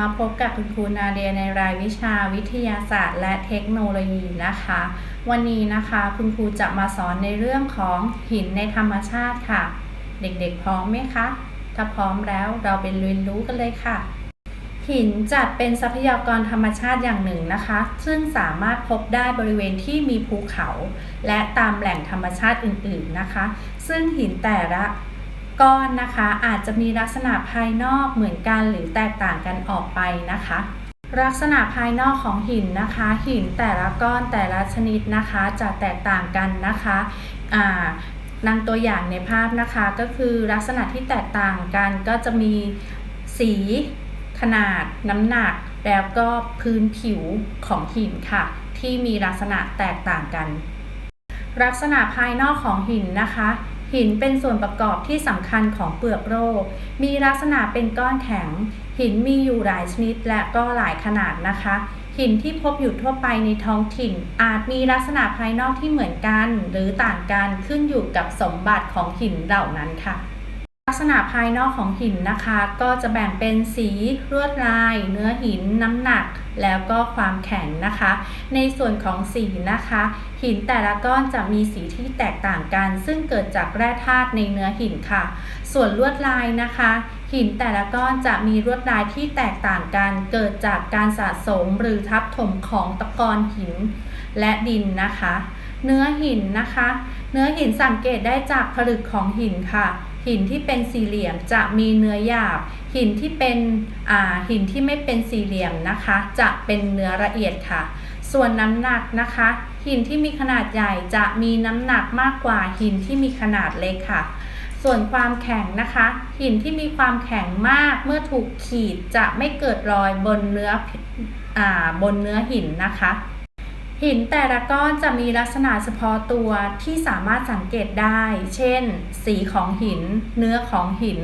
มาพบกับคุณครูนาเดียในรายวิชาวิทยาศาสตร์ และเทคโนโลยีนะคะ วันนี้นะคะคุณครูจะมาสอนในเรื่องของหินในธรรมชาติค่ะ เด็กๆพร้อมไหมคะ ถ้าพร้อมแล้วเราไปเรียนรู้กันเลยค่ะ หินจัดเป็นทรัพยากรธรรมชาติอย่างหนึ่งนะคะ ซึ่งสามารถพบได้บริเวณที่มีภูเขา และตามแหล่งธรรมชาติอื่นๆนะคะ ซึ่งหินแต่ละ ก้อนนะคะ อาจจะมีลักษณะภายนอกเหมือนกันหรือแตกต่างกันออกไปนะคะ ลักษณะภายนอกของหินนะคะ หินแต่ละก้อนแต่ละชนิดนะคะจะแตกต่างกันนะคะอ่าดังตัวอย่างในภาพนะคะก็คือลักษณะที่แตกต่างกันก็จะมีสีขนาดน้ำหนักแล้วก็พื้นผิวของหินค่ะ ที่มีลักษณะแตกต่างกัน ลักษณะภายนอกของหินนะคะ หินเป็นส่วนประกอบที่สำคัญของเปลือกโลกมีลักษณะเป็นก้อนแข็ง หินมีอยู่หลายชนิดและก็หลายขนาดนะคะ หินที่พบอยู่ทั่วไปในท้องถิ่น อาจมีลักษณะภายนอกที่เหมือนกัน หรือต่างกันขึ้นอยู่กับสมบัติของหินเหล่านั้นค่ะลักษณะภายนอกของหินนะคะ ก็จะแบ่งเป็นสีลวดลาย เนื้อหิน น้ำหนัก แล้วก็ความแข็งนะคะ ในส่วนของสีนะคะ หินแต่ละก้อนจะมีสีที่แตกต่างกัน ซึ่งเกิดจากแร่ธาตุในเนื้อหินค่ะ ส่วนลวดลายนะคะ หินแต่ละก้อนจะมีลวดลายที่แตกต่างกัน เกิดจากการสะสมหรือทับถมของตะกอนหินและดินนะคะ เนื้อหินนะคะ เนื้อหินสังเกตได้จากผลึกของหินค่ะ หินที่เป็นสี่เหลี่ยมจะมีเนื้อหยาบ หินที่เป็นหินที่ไม่เป็นสี่เหลี่ยมนะคะ จะเป็นเนื้อละเอียดค่ะ ส่วนน้ำหนักนะคะ หินที่มีขนาดใหญ่จะมีน้ำหนักมากกว่าหินที่มีขนาดเล็กค่ะ ส่วนความแข็งนะคะ หินที่มีความแข็งมากเมื่อถูกขีดจะไม่เกิดรอยบนเนื้ออบนเนื้อหินนะคะ หินแต่ละก้อนจะมีลักษณะเฉพาะตัวที่สามารถสังเกตได้ เช่น สีของหิน เนื้อของหิน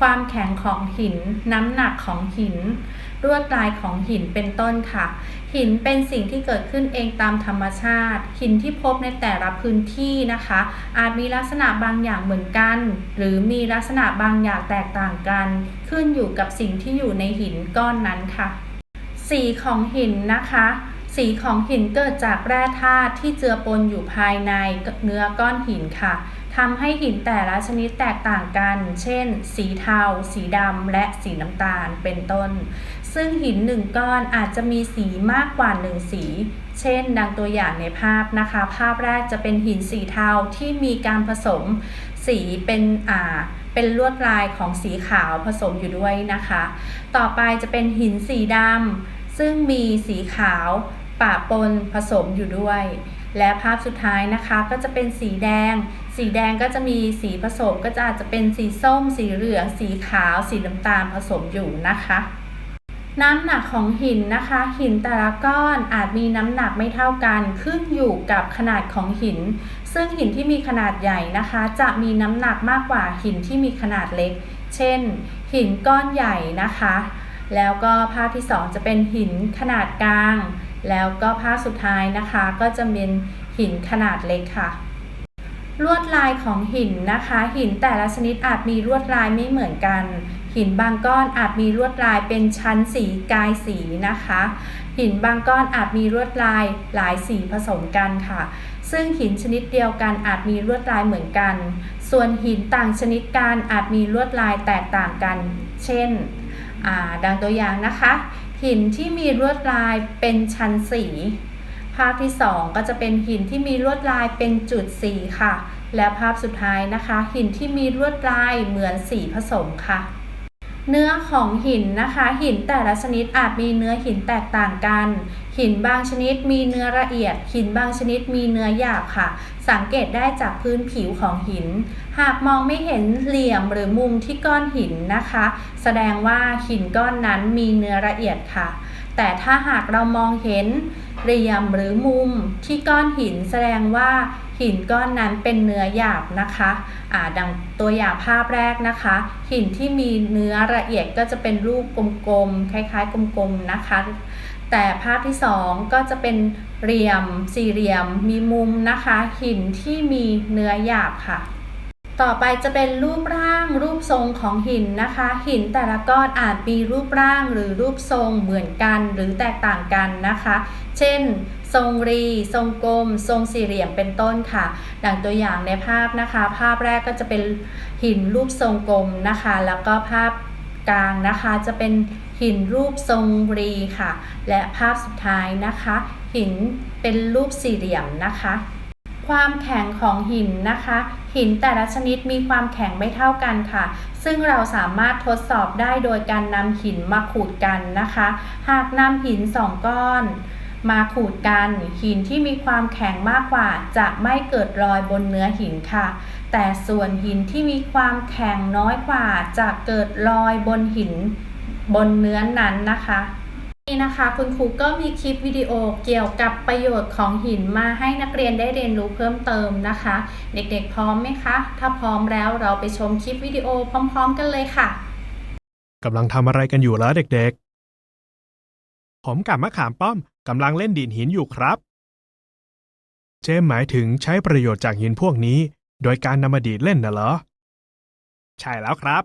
ความแข็งของหิน น้ำหนักของหินลวดลายของหินเป็นต้นค่ะ หินเป็นสิ่งที่เกิดขึ้นเองตามธรรมชาติ หินที่พบในแต่ละพื้นที่นะคะ อาจมีลักษณะบางอย่างเหมือนกัน หรือมีลักษณะบางอย่างแตกต่างกัน ขึ้นอยู่กับสิ่งที่อยู่ในหินก้อนนั้นค่ะ สีของหินนะคะ สีของหินเกิดจากแร่ธาตุที่เจือปนอยู่ภายในเนื้อก้อนหินค่ะทำให้หินแต่ละชนิดแตกต่างกัน เช่น สีเทา สีดำ และสีน้ำตาล เป็นต้น ซึ่งหินหนึ่งก้อนอาจจะมีสีมากกว่าหนึ่งสี เช่น ดังตัวอย่างในภาพนะคะ ภาพแรกจะเป็นหินสีเทาที่มีการผสมสีเป็นอ่าเป็นลวดลายของสีขาวผสมอยู่ด้วยนะคะ ต่อไปจะเป็นหินสีดำซึ่งมีสีขาว ปะปนผสมอยู่ด้วย และภาพสุดท้ายนะคะก็จะเป็นสีแดง สีแดงก็จะมีสีผสมก็จะอาจจะเป็นสีส้ม สีเหลือง สีขาว สีน้ำตาลผสมอยู่นะคะน้ำหนักของหินนะคะ หินแต่ละก้อนอาจมีน้ำหนักไม่เท่ากันขึ้นอยู่กับขนาดของหิน ซึ่งหินที่มีขนาดใหญ่นะคะ จะมีน้ำหนักมากกว่าหินที่มีขนาดเล็ก เช่น หินก้อนใหญ่นะคะ แล้วก็ภาพที่ 2 จะเป็นหินขนาดกลาง แล้วก็ภาสุดท้ายนะคะก็จะเป็นหินขนาดเล็กค่ะ ลวดลายของหินนะคะ หินแต่ละชนิดอาจมีลวดลายไม่เหมือนกัน หินบางก้อนอาจมีลวดลายเป็นชั้นสีกายสีนะคะ หินบางก้อนอาจมีลวดลายหลายสีผสมกันค่ะ ซึ่งหินชนิดเดียวกันอาจมีลวดลายเหมือนกัน ส่วนหินต่างชนิดกันอาจมีลวดลายแตกต่างกัน เช่นดังตัวอย่างนะคะ หินที่มีลวดลายเป็นชั้นสี ภาพที่ 2 ก็จะเป็นหินที่มีลวดลายเป็นจุดสีค่ะ และภาพสุดท้ายนะคะ หินที่มีลวดลายเหมือนสีผสมค่ะ เนื้อของหินนะคะ หินแต่ละชนิดอาจมีเนื้อหินแตกต่างกัน หินบางชนิดมีเนื้อละเอียด หินบางชนิดมีเนื้อหยาบค่ะ สังเกตได้จากพื้นผิวของหิน หากมองไม่เห็นเหลี่ยมหรือมุมที่ก้อนหินนะคะ แสดงว่าหินก้อนนั้นมีเนื้อละเอียดค่ะ แต่ถ้าหากเรามองเห็นเหลี่ยมหรือมุมที่ก้อนหินแสดงว่าหินก้อนนั้นเป็นเนื้อหยาบนะคะอ่าดังตัวอย่างภาพแรกนะคะ หินที่มีเนื้อละเอียดก็จะเป็นรูปกลมๆคล้ายๆ กลมๆนะคะ แต่ภาพที่สองก็จะเป็นเหลี่ยมสี่เหลี่ยมมีมุมนะคะ หินที่มีเนื้อหยาบค่ะ ต่อไปจะเป็นรูปร่างรูปทรงของหินนะคะ หินแต่ละก้อนอาจมีรูปร่างหรือรูปทรงเหมือนกันหรือแตกต่างกันนะคะ เช่น ทรงรี ทรงกลม ทรงสี่เหลี่ยมเป็นต้นค่ะ ดังตัวอย่างในภาพนะคะ ภาพแรกก็จะเป็นหินรูปทรงกลมนะคะ แล้วก็ภาพกลางนะคะจะเป็นหินรูปทรงรีค่ะ และภาพสุดท้ายนะคะ หินเป็นรูปสี่เหลี่ยมนะคะ ความแข็งของหินนะคะ หินแต่ละชนิดมีความแข็งไม่เท่ากันค่ะ ซึ่งเราสามารถทดสอบได้โดยการนำหินมาขูดกันนะคะ หากนำหินสองก้อนมาขูดกันหินที่มีความแข็งมากกว่า จะไม่เกิดรอยบนเนื้อหินค่ะ แต่ส่วนหินที่มีความแข็งน้อยกว่า จะเกิดรอยบนหินบนเนื้อนั้นนะคะ นี่นะคะคุณครูก็มีคลิปวิดีโอเกี่ยวกับประโยชน์ของหินมาให้นักเรียนได้เรียนรู้เพิ่มเติมนะคะ เด็กๆพร้อมไหมคะ ถ้าพร้อมแล้วเราไปชมคลิปวิดีโอพร้อม ๆ กันเลยค่ะกำลังทำอะไรกันอยู่เหรอเด็กๆ ผมกับมะขามป้อมกำลังเล่นดินหินอยู่ครับ เจมหมายถึงใช้ประโยชน์จากหินพวกนี้ โดยการนำมาดีดเล่นน่ะเหรอ ใช่แล้วครับ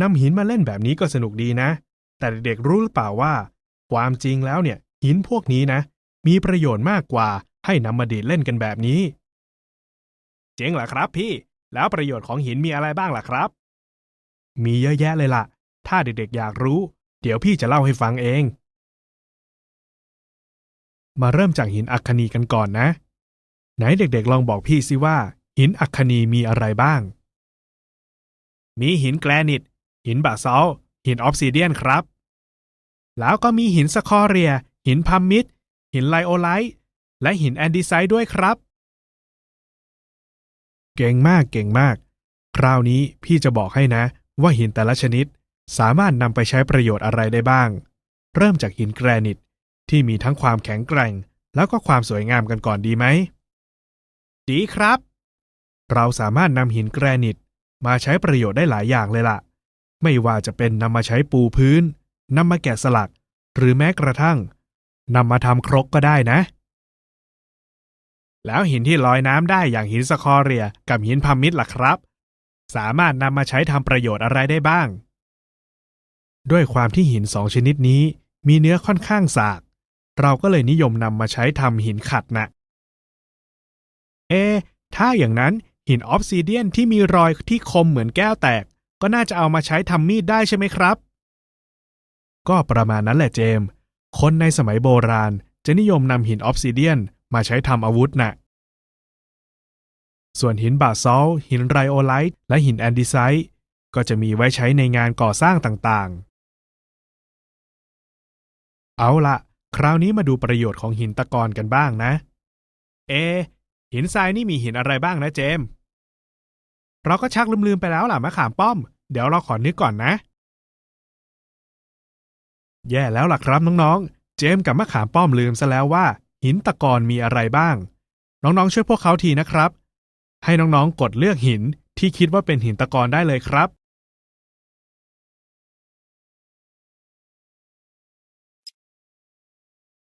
นำหินมาเล่นแบบนี้ก็สนุกดีนะ แต่เด็กๆรู้หรือเปล่าว่า ความจริงแล้วเนี่ย หินพวกนี้นะ มีประโยชน์มากกว่าให้นำมาดีดเล่นกันแบบนี้ เจ๋งเหรอครับพี่ แล้วประโยชน์ของหินมีอะไรบ้างล่ะครับ มีเยอะแยะเลยล่ะ ถ้าเด็กๆอยากรู้ เดี๋ยวพี่จะเล่าให้ฟังเอง มาเริ่มจากหินอัคนีกันก่อนนะ ไหนเด็กๆลองบอกพี่สิว่า หินอัคนีมีอะไรบ้างมีหินแกรนิต หินบาซอลหินออฟซิเดียนครับ แล้วก็มีหินสคอเรีย หินพัมมิดหินไลโอไลท์ และหินแอนดีไซด์ด้วยครับ เก่งมากเก่งมาก คราวนี้พี่จะบอกให้นะ ว่าหินแต่ละชนิด สามารถนำไปใช้ประโยชน์อะไรได้บ้าง เริ่มจากหินแกรนิตที่มีทั้งความแข็งแกร่ง แล้วก็ความสวยงามกันก่อนดีไหม ดีครับ เราสามารถนำหินแกรนิตมาใช้ประโยชน์ได้หลายอย่างเลยล่ะ ไม่ว่าจะเป็นนำมาใช้ปูพื้น นำมาแกะสลัก หรือแม้กระทั่งนำมาทำครกก็ได้นะ แล้วหินที่ลอยน้ำได้อย่างหินสคอเรียกับหินพัมมิดล่ะครับ สามารถนำมาใช้ทำประโยชน์อะไรได้บ้าง ด้วยความที่หินสองชนิดนี้มีเนื้อค่อนข้างสาก เราก็เลยนิยมนำมาใช้ทำหินขัดนะ เอะถ้าอย่างนั้นหินออฟซิเดียนที่มีรอยที่คมเหมือนแก้วแตก ก็น่าจะเอามาใช้ทำมีดได้ใช่ไหมครับ ก็ประมาณนั้นแหละเจมส์คนในสมัยโบราณจะนิยมนำหินออฟซิเดียนมาใช้ทำอาวุธน่ะ ส่วนหินบาซอลหินไรโอไลท์ และหินแอนดิไซต์ก็จะมีไว้ใช้ในงานก่อสร้างต่างๆ เอาละคราวนี้มาดูประโยชน์ของหินตะกอนกันบ้างนะ เอ หินทรายนี่มีหินอะไรบ้างนะเจมส์เราก็ชักลืมๆไปแล้วล่ะมะขามป้อม เดี๋ยวเราขอนึกก่อนนะ แย่แล้วล่ะครับน้องๆ เจมกับมะขามป้อมลืมซะแล้วว่า หินตะกอนมีอะไรบ้าง น้องๆช่วยพวกเขาทีนะครับ ให้น้องๆกดเลือกหินที่คิดว่าเป็นหินตะกอนได้เลยครับ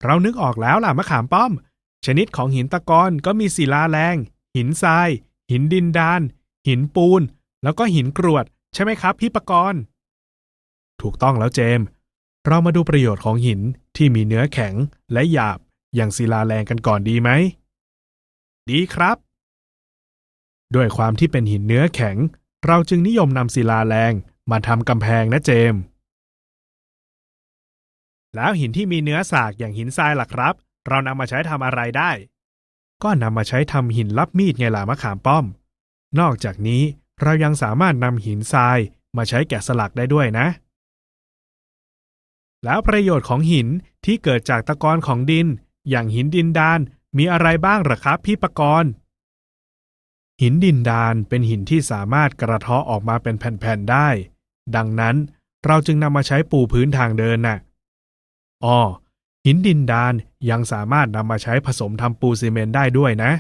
เรานึกออกแล้วล่ะมะขามป้อม ชนิดของหินตะกอนก็มีศิลาแรง หินทราย หินดินดาน หินปูน แล้วก็หินกรวด ใช่ไหมครับพี่ปกรณ์ถูกต้องแล้วเจมส์ เรามาดูประโยชน์ของหินที่มีเนื้อแข็งและหยาบอย่างศิลาแรงกันก่อนดีไหม ดีครับ ด้วยความที่เป็นหินเนื้อแข็ง เราจึงนิยมนำศิลาแรงมาทำกำแพงนะเจมส์แล้วหินที่มีเนื้อสากอย่างหินทรายล่ะครับ เรานำมาใช้ทำอะไรได้ ก็นำมาใช้ทำหินลับมีดไงล่ะมะขามป้อม นอกจากนี้เรายังสามารถนำหินทรายมาใช้แกะสลักได้ด้วยนะ แล้วประโยชน์ของหินที่เกิดจากตะกอนของดิน อย่างหินดินดานมีอะไรบ้างหรอครับพี่ปกรณ์หินดินดานเป็นหินที่สามารถกระเทาะออกมาเป็นแผ่นๆได้ ดังนั้นเราจึงนำมาใช้ปูพื้นทางเดินน่ะอ้อหินดินดานยังสามารถนำมาใช้ผสมทำปูซีเมนต์ได้ด้วยนะ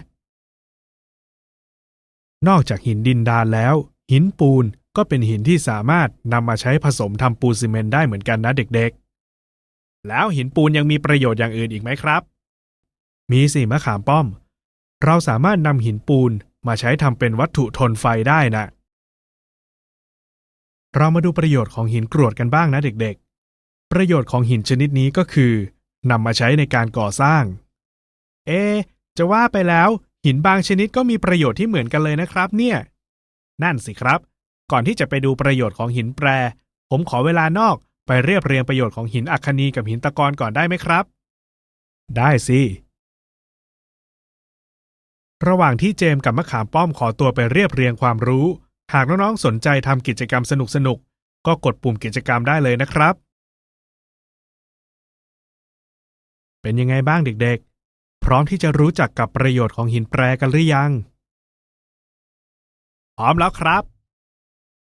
นอกจากหินดินดานแล้ว หินปูนก็เป็นหินที่สามารถนำมาใช้ผสมทำปูซีเมนต์ได้เหมือนกันนะเด็กๆ แล้วหินปูนยังมีประโยชน์อย่างอื่นอีกไหมครับ มีสิมะขามป้อม เราสามารถนำหินปูนมาใช้ทำเป็นวัตถุทนไฟได้นะ เรามาดูประโยชน์ของหินกรวดกันบ้างนะเด็กๆ ประโยชน์ของหินชนิดนี้ก็คือนำมาใช้ในการก่อสร้าง เอ จะว่าไปแล้วหินบางชนิดก็มีประโยชน์ที่เหมือนกันเลยนะครับ เนี่ย นั่นสิครับ ก่อนที่จะไปดูประโยชน์ของหินแปร ผมขอเวลานอก ไปเรียบเรียงประโยชน์ของหินอัคนีกับหินตะกอนก่อนได้ไหมครับ ได้สิ ระหว่างที่เจมกับมะขามป้อมขอตัวไปเรียบเรียงความรู้ หากน้องๆสนใจทำกิจกรรมสนุกๆ ก็กดปุ่มกิจกรรมได้เลยนะครับ เป็นยังไงบ้างเด็กๆ พร้อมที่จะรู้จักกับประโยชน์ของหินแปรกันหรือยัง พร้อมแล้วครับ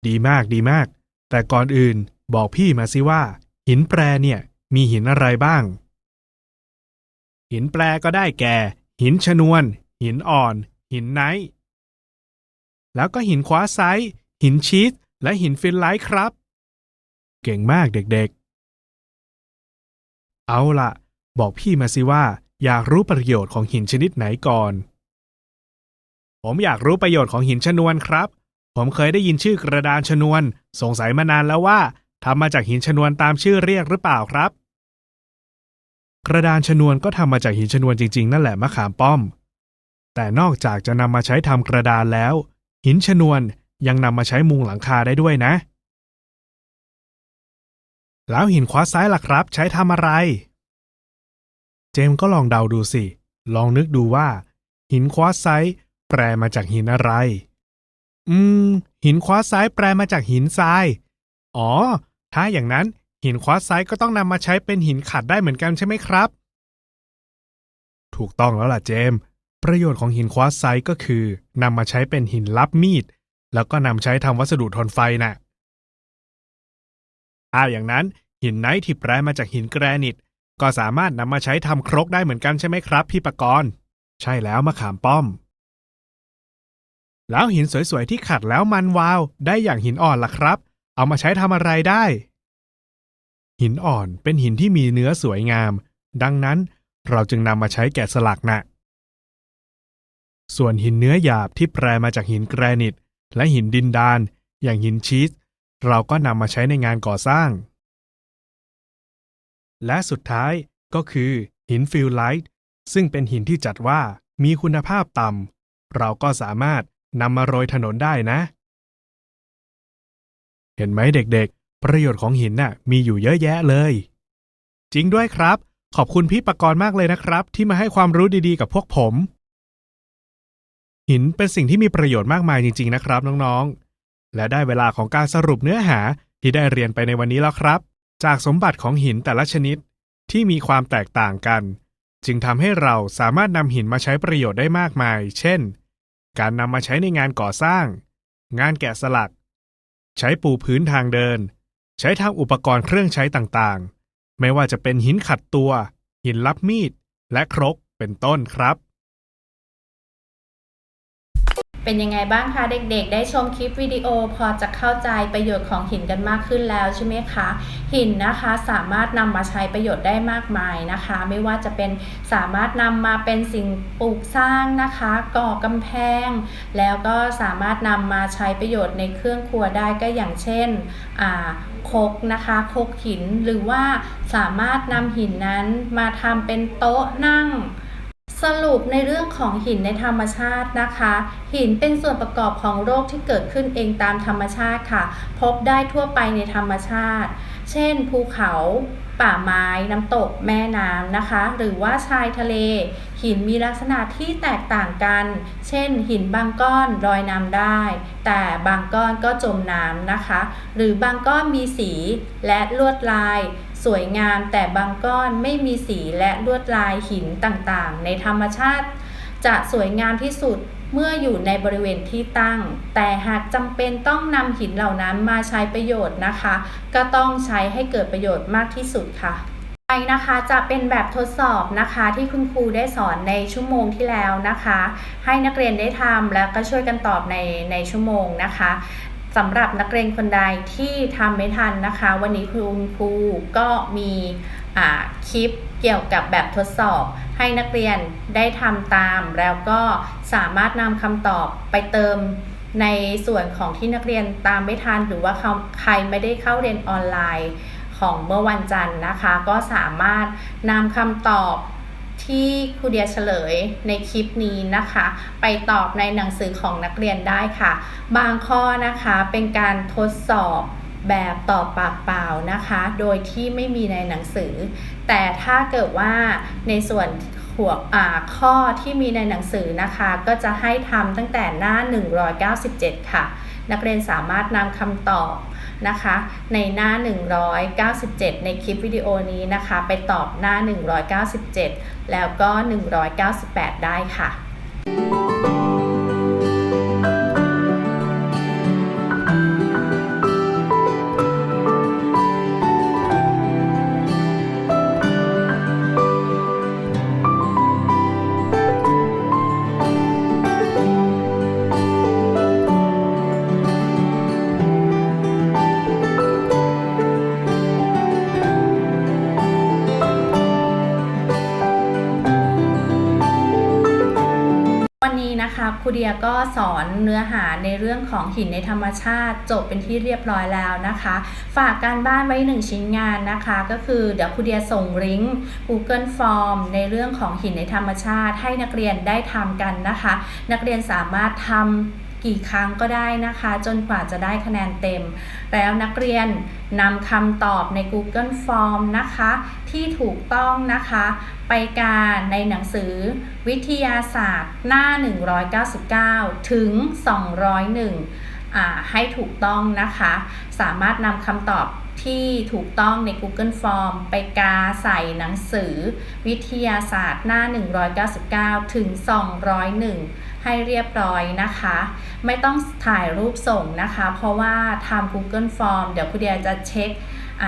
ดีมากดีมาก แต่ก่อนอื่น บอกพี่มาสิว่า หินแปรเนี่ย มีหินอะไรบ้าง หินแปรก็ได้แก่ หินชนวน หินอ่อน หินไนท์แล้วก็หินควาไซต์หินชีสและหินฟินไลท์ครับ เก่งมากเด็กๆ เอาล่ะบอกพี่มาสิว่า อยากรู้ประโยชน์ของหินชนิดไหนก่อน ผมอยากรู้ประโยชน์ของหินชนวนครับ ผมเคยได้ยินชื่อกระดานชนวน สงสัยมานานแล้วว่า ทำมาจากหินชนวนตามชื่อเรียกหรือเปล่าครับ กระดานชนวนก็ทำมาจากหินชนวนจริง ๆ นั่นแหละมะขามป้อม แต่นอกจากจะนำมาใช้ทำกระดานแล้ว หินชนวนยังนำมาใช้มุงหลังคาได้ด้วยนะ แล้วหินควาร์ตไซต์ล่ะครับ ใช้ทำอะไร เจมก็ลองเดาดูสิ ลองนึกดูว่า หินควาร์ตไซต์แปลมาจากหินอะไร อืม หินควาร์ตไซต์แปลมาจากหินทราย อ๋อ ถ้าอย่างนั้นหินควาร์ตไซต์ก็ต้องนำมาใช้เป็นหินขัดได้เหมือนกันใช่ไหมครับ ถูกต้องแล้วล่ะเจมส์ประโยชน์ของหินควาร์ตไซต์ก็คือนำมาใช้เป็นหินลับมีด แล้วก็นำใช้ทำวัสดุทนไฟน่ะถ้าอย่างนั้น หินไนท์ที่แปลมาจากหินแกรนิต ก็สามารถนำมาใช้ทำครกได้เหมือนกันใช่ไหมครับ พี่ปกรณ์ใช่แล้วมะขามป้อม แล้วหินสวยๆที่ขัดแล้วมันวาว ได้อย่างหินอ่อนล่ะครับ เอามาใช้ทำอะไรได้ หินอ่อนเป็นหินที่มีเนื้อสวยงาม ดังนั้นเราจึงนำมาใช้แกะสลักนะส่วนหินเนื้อหยาบที่แปลมาจากหินแกรนิต และหินดินดาน อย่างหินชีส เราก็นำมาใช้ในงานก่อสร้าง และสุดท้ายก็คือ หินฟิลไลท์ซึ่งเป็นหินที่จัดว่ามีคุณภาพต่ำเราก็สามารถนำมาโรยถนนได้นะ เห็นไหมเด็กๆ ประโยชน์ของหินน่ะมีอยู่เยอะแยะเลย จริงด้วยครับ ขอบคุณพี่ปกรณ์มากเลยนะครับ ที่มาให้ความรู้ดีๆ กับพวกผม หินเป็นสิ่งที่มีประโยชน์มากมายจริง ๆ นะครับน้องๆ และได้เวลาของการสรุปเนื้อหาที่ได้เรียนไปในวันนี้แล้วครับ จากสมบัติของหินแต่ละชนิดที่มีความแตกต่างกัน จึงทำให้เราสามารถนำหินมาใช้ประโยชน์ได้มากมาย เช่น การนำมาใช้ในงานก่อสร้าง งานแกะสลัก ใช้ปูพื้นทางเดิน ใช้ทำอุปกรณ์เครื่องใช้ต่างๆ ไม่ว่าจะเป็นหินขัดตัว หินลับมีด และครกเป็นต้นครับ เป็นยังไงบ้างคะเด็กๆ ได้ชมคลิปวิดีโอพอจะเข้าใจประโยชน์ของหินกันมากขึ้นแล้วใช่ไหมคะ หินนะคะสามารถนำมาใช้ประโยชน์ได้มากมายนะคะ ไม่ว่าจะเป็นสามารถนำมาเป็นสิ่งปลูกสร้างนะคะ ก่อกำแพง แล้วก็สามารถนำมาใช้ประโยชน์ในเครื่องครัวได้ก็อย่างเช่นอ่าคกนะคะคกหินหรือว่าสามารถนำหินนั้นมาทำเป็นโต๊ะนั่ง สรุปในเรื่องของหินในธรรมชาตินะคะ หินเป็นส่วนประกอบของโรคที่เกิดขึ้นเองตามธรรมชาติค่ะ พบได้ทั่วไปในธรรมชาติ เช่น ภูเขา ป่าไม้ น้ำตก แม่น้ำนะคะ หรือว่าชายทะเล หินมีลักษณะที่แตกต่างกัน เช่น หินบางก้อนลอยน้ำได้ แต่บางก้อนก็จมน้ำนะคะ หรือบางก้อนมีสีและลวดลาย สวยงามแต่บางก้อนไม่มีสีและลวดลายหินต่างๆ ในธรรมชาติ จะสวยงามที่สุดเมื่ออยู่ในบริเวณที่ตั้ง แต่หากจำเป็นต้องนำหินเหล่านั้นมาใช้ประโยชน์นะคะ ก็ต้องใช้ให้เกิดประโยชน์มากที่สุดค่ะไปนะคะจะเป็นแบบทดสอบนะคะที่คุณครูได้สอนในชั่วโมงที่แล้วนะคะ ให้นักเรียนได้ทำแล้วก็ช่วยกันตอบในในชั่วโมงนะคะ สำหรับนักเรียนคนใดที่ทำไม่ทันนะคะ วันนี้คุณครูก็มีคลิปเกี่ยวกับแบบทดสอบ ให้นักเรียนได้ทำตาม แล้วก็สามารถนำคำตอบไปเติมในส่วนของที่นักเรียนตามไม่ทัน หรือว่าใครไม่ได้เข้าเรียนออนไลน์ของเมื่อวันจันทร์นะคะ ก็สามารถนำคำตอบ ที่ครูเดียเฉลยในคลิปนี้นะคะ ไปตอบในหนังสือของนักเรียนได้ค่ะ บางข้อนะคะเป็นการทดสอบแบบตอบปากเปล่านะคะ โดยที่ไม่มีในหนังสือ แต่ถ้าเกิดว่าในส่วนหัวข้อที่มีในหนังสือนะคะ ก็จะให้ทำตั้งแต่หน้า 197 ค่ะ นักเรียนสามารถนำคำตอบ นะคะ ในหน้า 197 ในคลิปวิดีโอนี้นะคะ ไปตอบหน้า 197 แล้วก็ 198 ได้ค่ะ เดียก็สอนเนื้อหาในเรื่องของหินในธรรมชาติจบเป็นที่เรียบร้อยแล้วนะคะ ฝากการบ้านไว้หนึ่งชิ้นงานนะคะ ก็คือเดี๋ยวครูเดียส่งลิงก์ Google Form ในเรื่องของหินในธรรมชาติ ให้นักเรียนได้ทำกันนะคะ นักเรียนสามารถทำ กี่ครั้งก็ได้นะคะ จนกว่าจะได้คะแนนเต็ม แล้วนักเรียนนำคำตอบใน Google Form นะคะ ที่ถูกต้องนะคะ ไปการในหนังสือวิทยาศาสตร์หน้า 199 ถึง 201อ่าให้ถูกต้องนะคะ สามารถนำคำตอบ ที่ถูกต้องใน Google Form ไปกาใส่หนังสือวิทยาศาสตร์หน้า 199 ถึง 201 ให้เรียบร้อยนะคะ ไม่ต้องถ่ายรูปส่งนะคะ เพราะว่าทำ Google Form เดี๋ยวคุณเดียจะเช็ค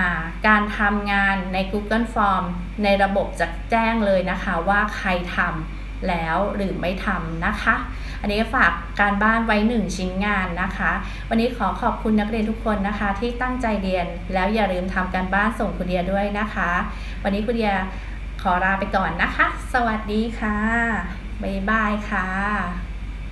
าการทำงานใน Google Form ในระบบจะแจ้งเลยนะคะว่าใครทำแล้วหรือไม่ทำนะคะ อันนี้ฝากการบ้านไว้หนึ่งชิ้นงานนะคะ วันนี้ขอขอบคุณนักเรียนทุกคนนะคะ ที่ตั้งใจเรียน แล้วอย่าลืมทำการบ้านส่งคุณเดียด้วยนะคะ วันนี้คุณเดียขอลาไปก่อนนะคะ สวัสดีค่ะบ๊ายบายค่ะ